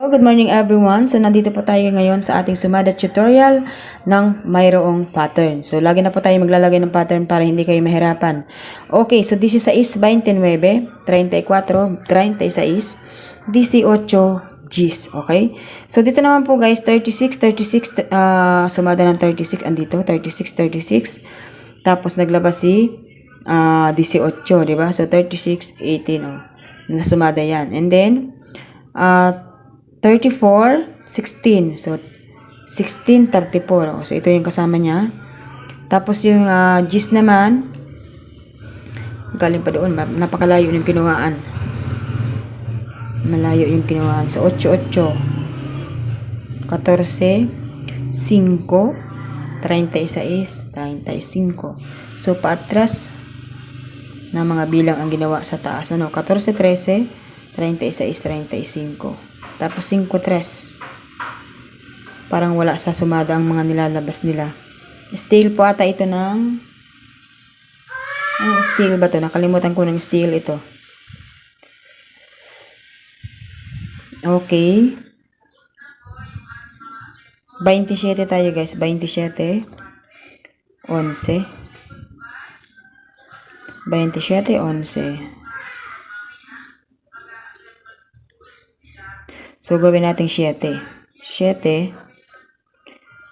Oh, Good morning everyone. So nandito po tayo ngayon sa ating sumada tutorial ng mayroong pattern. So lagi na po tayo maglalagay ng pattern para hindi kayo mahirapan. Okay, so 16, 29, 34, 36, 18 Gs. Okay? So dito naman po guys, 36, 36, uh, sumada ng 36 andito, 36, 36. Tapos naglabas si uh, 18, di ba? So 36, 18, oh. Nasumada yan. And then, uh, 34, 16. So, 16, 34. Oh. So, ito yung kasama niya. Tapos yung uh, G's naman, galing pa doon. Napakalayo yung kinuhaan. Malayo yung kinuhaan. So, 8, 8. 14, 5, 36, 35. So, paatras na mga bilang ang ginawa sa taas. Ano? 14, 13, 36, 35. Tapos 5, 3. Parang wala sa sumada ang mga nilalabas nila. Steel po ata ito ng... Ang steel ba to? Nakalimutan ko ng steel ito. Okay. 27 tayo guys. 27. 11. 27, 11. So, gawin natin 7. 7.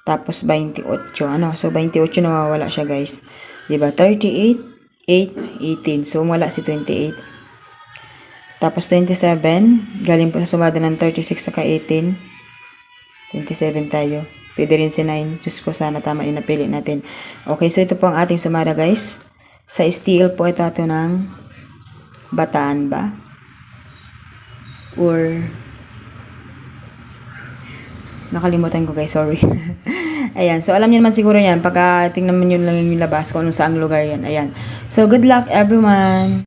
Tapos, 28. Ano? So, 28 nawawala siya, guys. Diba? 38, 8, 18. So, wala si 28. Tapos, 27. Galing po sa sumada ng 36 saka 18. 27 tayo. Pwede rin si 9. Diyos ko, sana tama yung napili natin. Okay, so ito po ang ating sumada, guys. Sa steel po ito ito ng bataan ba? Or Nakalimutan ko guys, sorry. Ayan, so alam niyo naman siguro yan. Pagka tingnan nyo lang yung labas kung ano saang lugar yan. Ayan. So good luck everyone!